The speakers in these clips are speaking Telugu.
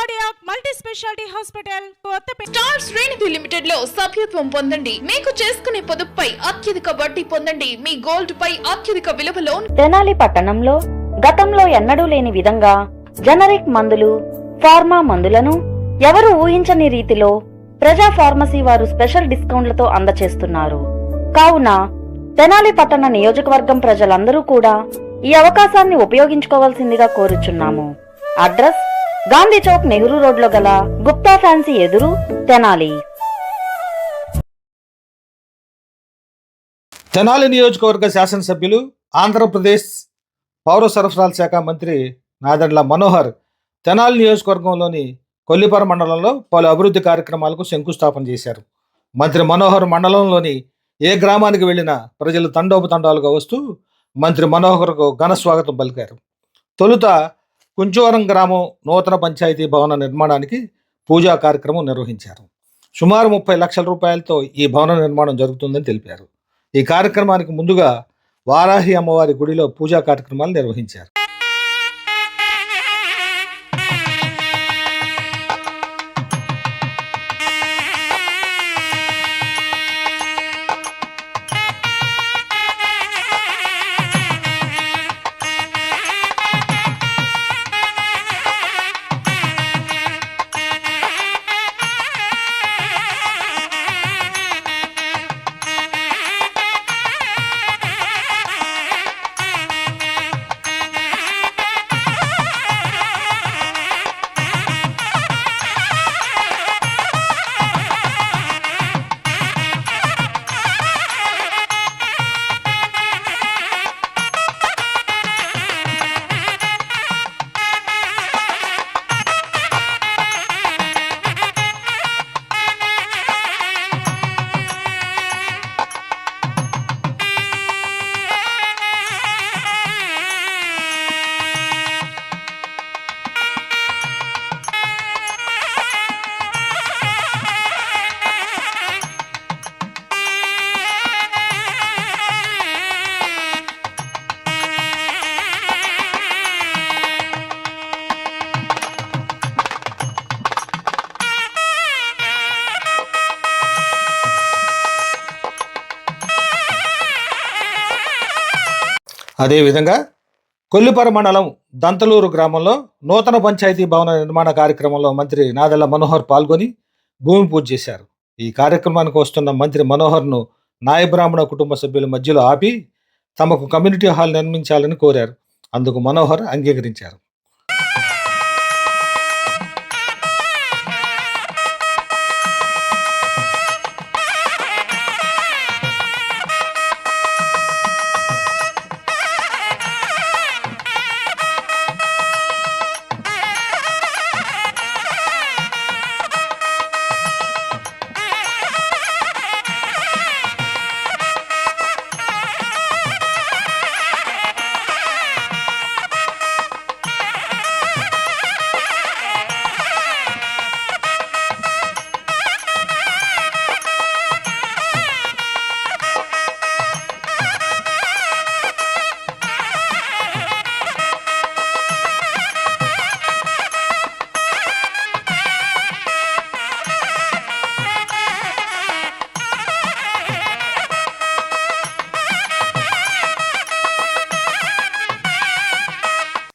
Cardiac multi speciality hospital Kothapeta. Star లిమిటెడ్లో సభ్యత్వం పొందండి. మీకు చేసుకునే పొదుపుపై అత్యధిక వడ్డీ పొందండి. మీ గోల్డ్ పై అత్యధిక విలువలో తెనాలి పట్టణంలో గతంలో ఎన్నడూ లేని విధంగా జనరిక్ మందులు ఫార్మా మందులను ఎవరు ఊహించని రీతిలో ప్రజా ఫార్మసీ వారు స్పెషల్ డిస్కౌంట్లతో అందచేస్తున్నారు. కావున తెనాలి పట్టణ నియోజకవర్గం ప్రజలందరూ కూడా ఈ అవకాశాన్ని ఉపయోగించుకోవాల్సిందిగా కోరుచున్నాము. అడ్రస్ గాంధీ చౌక్ నెహ్రూ రోడ్లో గల గుప్తా ఫ్యాన్సీ ఎదురు తెనాలి. తెనాలి నియోజకవర్గ శాసనసభ్యులు ఆంధ్రప్రదేశ్ పౌర సరఫరాల శాఖ మంత్రి నాదెండ్ల మనోహర్ తెనాలి నియోజకవర్గంలోని కొల్లిపర మండలంలో పలు అభివృద్ధి కార్యక్రమాలకు శంకుస్థాపన చేశారు. మంత్రి మనోహర్ మండలంలోని ఏ గ్రామానికి వెళ్ళినా ప్రజలు తండోపతండాలుగా వస్తూ మంత్రి మనోహర్కు ఘన స్వాగతం పలికారు. తొలుత కుంచవరం గ్రామం నూతన పంచాయతీ భవన నిర్మాణానికి పూజా కార్యక్రమం నిర్వహించారు. సుమారు ముప్పై లక్షల రూపాయలతో ఈ భవన నిర్మాణం జరుగుతుందని తెలిపారు. ఈ కార్యక్రమానికి ముందుగా వారాహి అమ్మవారి గుడిలో పూజా కార్యక్రమాలు నిర్వహించారు. అదేవిధంగా కొల్లిపర మండలం దంతలూరు గ్రామంలో నూతన పంచాయతీ భవన నిర్మాణ కార్యక్రమంలో మంత్రి నాదెళ్ళ మనోహర్ పాల్గొని భూమి పూజ చేశారు. ఈ కార్యక్రమానికి వస్తున్న మంత్రి మనోహర్ను నాయబ్రాహ్మణ కుటుంబ సభ్యుల మధ్యలో ఆపి తమకు కమ్యూనిటీ హాల్ నిర్మించాలని కోరారు. అందుకు మనోహర్ అంగీకరించారు.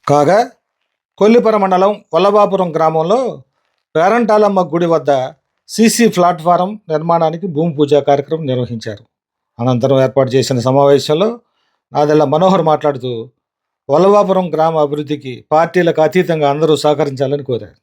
కాగా కొల్లిపర మండలం వల్లభాపురం గ్రామంలో పేరంటాలమ్మ గుడి వద్ద సీసీ ప్లాట్ఫారం నిర్మాణానికి భూమి పూజ కార్యక్రమం నిర్వహించారు. అనంతరం ఏర్పాటు చేసిన సమావేశంలో నాదెల్ల మనోహర్ మాట్లాడుతూ వల్లభాపురం గ్రామ అభివృద్ధికి పార్టీలకు అతీతంగా అందరూ సహకరించాలని కోరారు.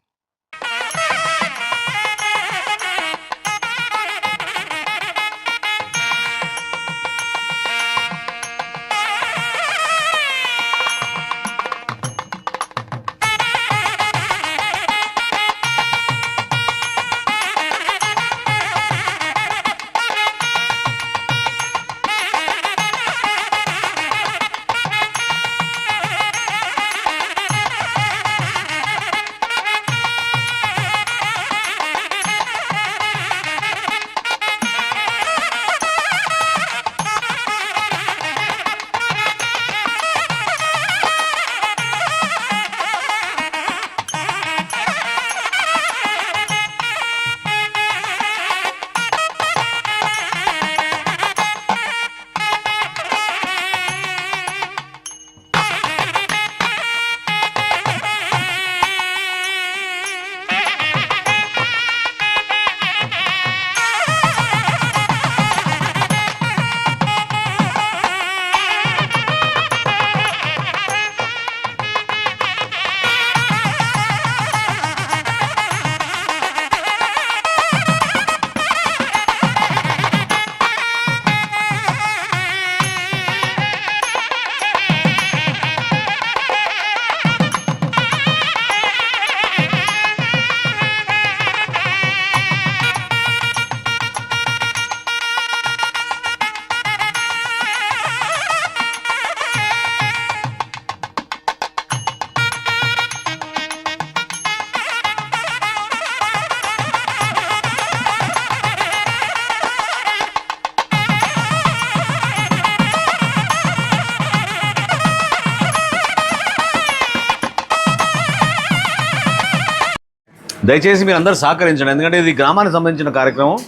దయచేసి మీరు అందరూ సహకరించండి. ఎందుకంటే ఇది గ్రామానికి సంబంధించిన కార్యక్రమం.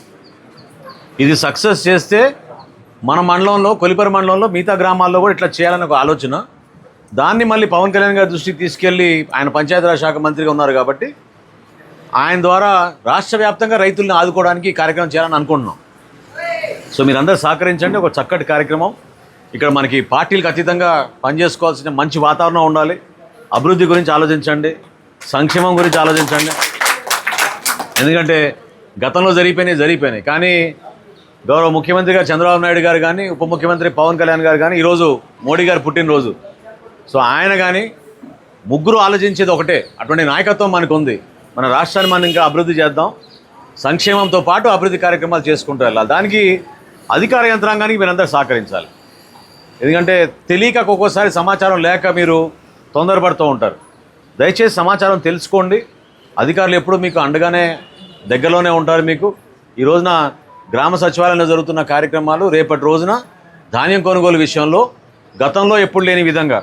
ఇది సక్సెస్ చేస్తే మన మండలంలో కొలిపర మండలంలో మిగతా గ్రామాల్లో కూడా ఇట్లా చేయాలని ఒక ఆలోచన. దాన్ని మళ్ళీ పవన్ కళ్యాణ్ గారి దృష్టికి తీసుకెళ్ళి ఆయన పంచాయతీరాజ్ శాఖ మంత్రిగా ఉన్నారు కాబట్టి ఆయన ద్వారా రాష్ట్ర వ్యాప్తంగా రైతుల్ని ఆదుకోవడానికి ఈ కార్యక్రమం చేయాలని అనుకుంటున్నాం. సో మీరందరూ సహకరించండి. ఒక చక్కటి కార్యక్రమం. ఇక్కడ మనకి పార్టీలకు అతీతంగా పనిచేసుకోవాల్సిన మంచి వాతావరణం ఉండాలి. అభివృద్ధి గురించి ఆలోచించండి. సంక్షేమం గురించి ఆలోచించండి. ఎందుకంటే గతంలో జరిగిపోయినాయి జరిగిపోయినాయి. కానీ గౌరవ ముఖ్యమంత్రి గారు చంద్రబాబు నాయుడు గారు కానీ ఉప ముఖ్యమంత్రి పవన్ కళ్యాణ్ గారు కానీ ఈరోజు మోడీ గారు పుట్టినరోజు. సో ఆయన కానీ ముగ్గురు ఆలోచించేది ఒకటే. అటువంటి నాయకత్వం మనకు ఉంది మన రాష్ట్రాన్ని మనం ఇంకా అభివృద్ధి చేద్దాం. సంక్షేమంతో పాటు అభివృద్ధి కార్యక్రమాలు చేసుకుంటూ వెళ్ళాలి. దానికి అధికార యంత్రాంగానికి మీరందరూ సహకరించాలి. ఎందుకంటే తెలియక ఒక్కొక్కసారి సమాచారం లేక మీరు తొందరపడుతూ ఉంటారు. దయచేసి సమాచారం తెలుసుకోండి. అధికారులు ఎప్పుడు మీకు అండగానే దగ్గరలోనే ఉంటారు మీకు. ఈ రోజున గ్రామ సచివాలయంలో జరుగుతున్న కార్యక్రమాలు రేపటి రోజున ధాన్యం కొనుగోలు విషయంలో గతంలో ఎప్పుడు లేని విధంగా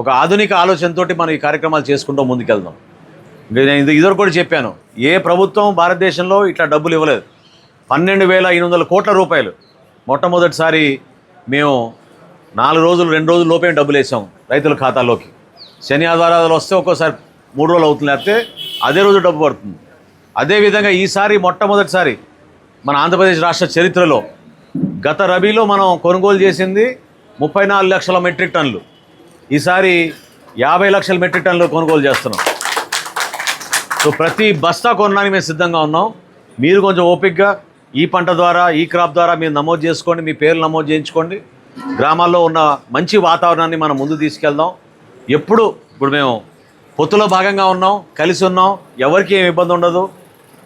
ఒక ఆధునిక ఆలోచనతోటి మనం ఈ కార్యక్రమాలు చేసుకుంటూ ముందుకెళ్దాం. నేను ఇది ఇదివరకు కూడా చెప్పాను ఏ ప్రభుత్వం భారతదేశంలో ఇట్లా డబ్బులు ఇవ్వలేదు. పన్నెండు వేల ఎనిమిది వందల కోట్ల రూపాయలు. మొట్టమొదటిసారి మేము నాలుగు రోజులు రెండు రోజుల లోపే డబ్బులు వేసాం రైతుల ఖాతాలోకి. శని ఆధారాలు వస్తే ఒక్కోసారి మూడు రోజులు అవుతుంది లేకపోతే అదే రోజు డబ్బు పడుతుంది. అదేవిధంగా ఈసారి మొట్టమొదటిసారి మన ఆంధ్రప్రదేశ్ రాష్ట్ర చరిత్రలో గత రబీలో మనం కొనుగోలు చేసింది ముప్పై నాలుగు లక్షల మెట్రిక్ టన్నులు. ఈసారి యాభై లక్షల మెట్రిక్ టన్నులు కొనుగోలు చేస్తున్నాం. సో ప్రతి బస్తా కొనడానికి మేము సిద్ధంగా ఉన్నాం. మీరు కొంచెం ఓపిక్గా ఈ పంట ద్వారా ఈ క్రాప్ ద్వారా మీరు నమోదు చేసుకోండి మీ పేర్లు నమోదు చేయించుకోండి. గ్రామాల్లో ఉన్న మంచి వాతావరణాన్ని మనం ముందు తీసుకెళ్దాం. ఎప్పుడు ఇప్పుడు మేము పొత్తులో భాగంగా ఉన్నాం కలిసి ఉన్నాం ఎవరికి ఏం ఇబ్బంది ఉండదు.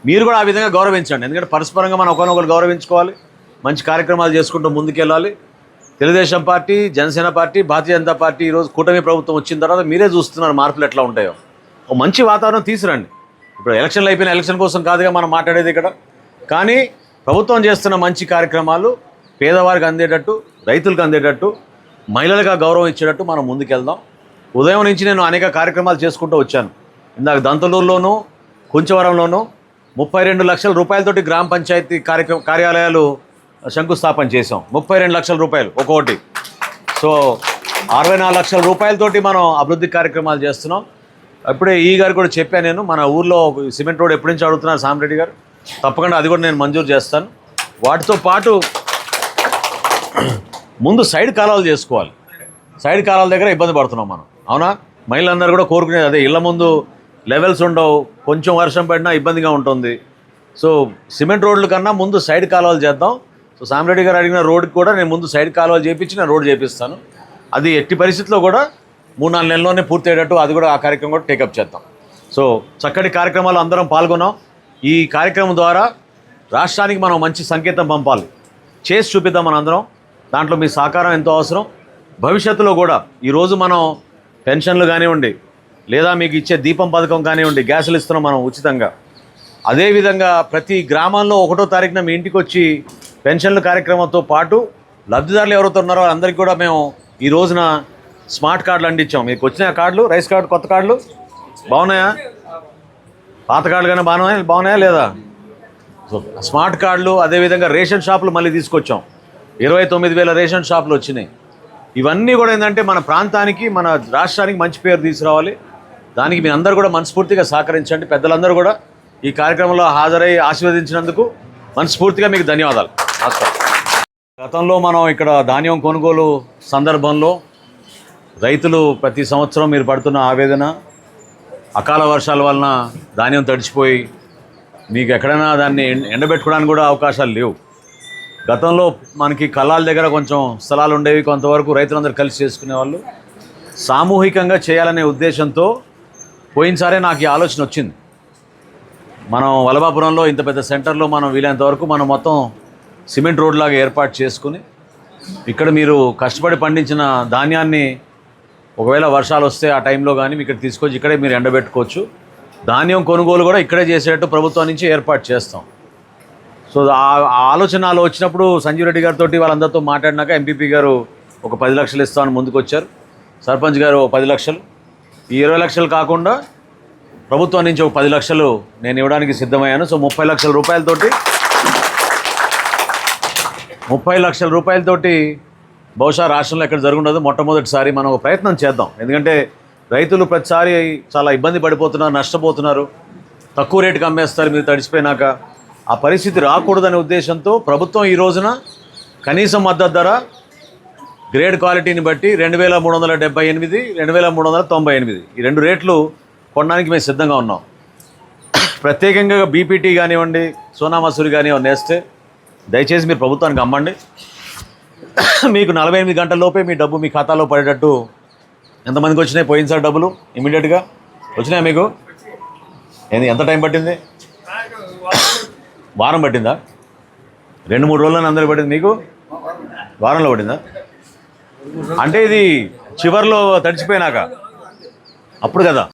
మీరు కూడా ఆ విధంగా గౌరవించండి. ఎందుకంటే పరస్పరంగా మనం ఒకరినొకరు గౌరవించుకోవాలి. మంచి కార్యక్రమాలు చేసుకుంటూ ముందుకెళ్ళాలి. Telugu Desam party Janasena party Bharatiya Janata party ఈరోజు కూటమి ప్రభుత్వం వచ్చిన తర్వాత మీరే చూస్తున్నారు మార్పులు ఎట్లా ఉంటాయో. ఒక మంచి వాతావరణం తీసురండి ఇప్పుడు ఎలక్షన్లు అయిపోయిన ఎలక్షన్ కోసం కాదుగా మనం మాట్లాడేది ఇక్కడ. కానీ ప్రభుత్వం చేస్తున్న మంచి కార్యక్రమాలు పేదవారికి అందేటట్టు రైతులకు అందేటట్టు మహిళలకు గౌరవం ఇచ్చేటట్టు మనం ముందుకెళ్దాం. ఉదయం నుంచి నేను అనేక కార్యక్రమాలు చేసుకుంటూ వచ్చాను. ఇందాక దంతలూరులోను కుంచవరంలోను ముప్పై రెండు లక్షల రూపాయలతోటి గ్రామ పంచాయతీ కార్యక్రమ కార్యాలయాలు శంకుస్థాపన చేసాం ముప్పై రెండు లక్షల రూపాయలు ఒక్కొక్కటి. సో అరవై నాలుగు లక్షల రూపాయలతోటి మనం అభివృద్ధి కార్యక్రమాలు చేస్తున్నాం. అప్పుడే ఈ గారు కూడా చెప్పాను నేను మన ఊర్లో సిమెంట్ రోడ్ ఎప్పటి నుంచి అడుగుతున్నారు సామిరెడ్డి గారు? తప్పకుండా అది కూడా నేను మంజూరు చేస్తాను. వాటితో పాటు ముందు సైడ్ కాలాలు చేసుకోవాలి. సైడ్ కాలాల దగ్గర ఇబ్బంది పడుతున్నాం మనం. అవునా? మహిళలందరూ కూడా కోరుకునేది అదే. ఇళ్ళ ముందు లెవెల్స్ ఉండవు. కొంచెం వర్షం పడినా ఇబ్బందిగా ఉంటుంది. సో సిమెంట్ రోడ్ల కన్నా ముందు సైడ్ కాలువలు చేద్దాం. సో సామిరెడ్డి గారు అడిగిన రోడ్కి కూడా నేను ముందు సైడ్ కాలువలు చేపించి నేను రోడ్ చేపిస్తాను. అది ఎట్టి పరిస్థితిలో కూడా మూడు నాలుగు నెలల్లోనే పూర్తి అయ్యేటట్టు అది కూడా ఆ కార్యక్రమం కూడా టేకప్ చేద్దాం. సో చక్కటి కార్యక్రమాలు అందరం పాల్గొన్నాం. ఈ కార్యక్రమం ద్వారా రాష్ట్రానికి మనం మంచి సంకేతం పంపాలి. చేసి చూపిద్దాం మనందరం. దాంట్లో మీ సహకారం ఎంతో అవసరం. భవిష్యత్తులో కూడా ఈరోజు మనం పెన్షన్లు కానివ్వండి లేదా మీకు ఇచ్చే దీపం పథకం కానివ్వండి గ్యాసులు ఇస్తున్నాం మనం ఉచితంగా. అదేవిధంగా ప్రతి గ్రామాల్లో ఒకటో తారీఖున మీ ఇంటికి వచ్చి పెన్షన్ల కార్యక్రమంతో పాటు లబ్ధిదారులు ఎవరైతే ఉన్నారో అందరికీ కూడా మేము ఈ రోజున స్మార్ట్ కార్డులు అందించాం. మీకు వచ్చిన కార్డులు? రైస్ కార్డు కొత్త కార్డులు? బాగున్నాయా? పాత కార్డులు కానీ బాగున్నాయా? బాగున్నాయా లేదా? స్మార్ట్ కార్డులు అదేవిధంగా రేషన్ షాపులు మళ్ళీ తీసుకొచ్చాం. ఇరవై తొమ్మిది వేల రేషన్ షాపులు వచ్చినాయి. ఇవన్నీ కూడా ఏంటంటే మన ప్రాంతానికి మన రాష్ట్రానికి మంచి పేరు తీసుకురావాలి. దానికి మీ అందరూ కూడా మనస్ఫూర్తిగా సహకరించండి. పెద్దలందరూ కూడా ఈ కార్యక్రమంలో హాజరై ఆశీర్వదించినందుకు మనస్ఫూర్తిగా మీకు ధన్యవాదాలు. నమస్కారం. గతంలో మనం ఇక్కడ ధాన్యం కొనుగోలు సందర్భంలో రైతులు ప్రతి సంవత్సరం మీరు పడుతున్న ఆవేదన అకాల వర్షాల వలన ధాన్యం తడిచిపోయి మీకు ఎక్కడైనా దాన్ని ఎండ- ఎండబెట్టుకోవడానికి కూడా అవకాశాలు లేవు. గతంలో మనకి కళ్ళాల దగ్గర కొంచెం స్థలాలు ఉండేవి కొంతవరకు రైతులందరూ కలిసి చేసుకునేవాళ్ళు. సామూహికంగా చేయాలనే ఉద్దేశంతో పోయినసారే నాకు ఈ ఆలోచన వచ్చింది. మనం వలభాపురంలో ఇంత పెద్ద సెంటర్లో మనం వీలైనంత వరకు మనం మొత్తం సిమెంట్ రోడ్ లాగా ఏర్పాటు చేసుకుని ఇక్కడ మీరు కష్టపడి పండించిన ధాన్యాన్ని ఒకవేళ వర్షాలు వస్తే ఆ టైంలో కానీ ఇక్కడ తీసుకొచ్చి ఇక్కడే మీరు ఎండబెట్టుకోవచ్చు. ధాన్యం కొనుగోలు కూడా ఇక్కడే చేసేటట్టు ప్రభుత్వం నుంచి ఏర్పాటు చేస్తాం. సో ఆ ఆలోచనలు వచ్చినప్పుడు సంజీవ్ రెడ్డి గారితో వాళ్ళందరితో మాట్లాడినాక ఎంపీపీ గారు ఒక పది లక్షలు ఇస్తామని ముందుకు వచ్చారు సర్పంచ్ గారు ఒక పది లక్షలు. ఈ ఇరవై లక్షలు కాకుండా ప్రభుత్వం నుంచి ఒక పది లక్షలు నేను ఇవ్వడానికి సిద్ధమయ్యాను. సో ముప్పై లక్షల రూపాయలతోటి ముప్పై లక్షల రూపాయలతోటి బహుశా రాష్ట్రంలో ఎక్కడ జరుగుండదు. మొట్టమొదటిసారి మనం ఒక ప్రయత్నం చేద్దాం. ఎందుకంటే రైతులు ప్రతిసారి చాలా ఇబ్బంది పడిపోతున్నారు నష్టపోతున్నారు. తక్కువ రేటుకి అమ్మేస్తారు మీరు తడిచిపోయినాక ఆ పరిస్థితి రాకూడదనే ఉద్దేశంతో ప్రభుత్వం ఈ రోజున కనీస మద్దతు ధర గ్రేడ్ క్వాలిటీని బట్టి రెండు వేల మూడు వందల డెబ్బై ఎనిమిది రెండు వేల మూడు వందల తొంభై ఎనిమిది. ఈ రెండు రేట్లు కొనడానికి మేము సిద్ధంగా ఉన్నాం. ప్రత్యేకంగా బీపీటీ కానివ్వండి సోనా మసూరి కానివ్వండి వేస్తే దయచేసి మీరు ప్రభుత్వానికి అమ్మండి మీకు నలభై ఎనిమిది గంటల లోపే మీ డబ్బు మీ ఖాతాలో పడేటట్టు ఎంతమందికి వచ్చినాయి? పోయింది సార్ డబ్బులు ఇమీడియట్గా వచ్చినాయా మీకు? ఏంది ఎంత టైం పట్టింది? వారం పట్టిందా? రెండు మూడు రోజులని అందరూ పట్టింది మీకు? వారంలో పట్టిందా? అంటే ఇది చివర్లో తడిచిపోయినాక. అప్పుడు కదా.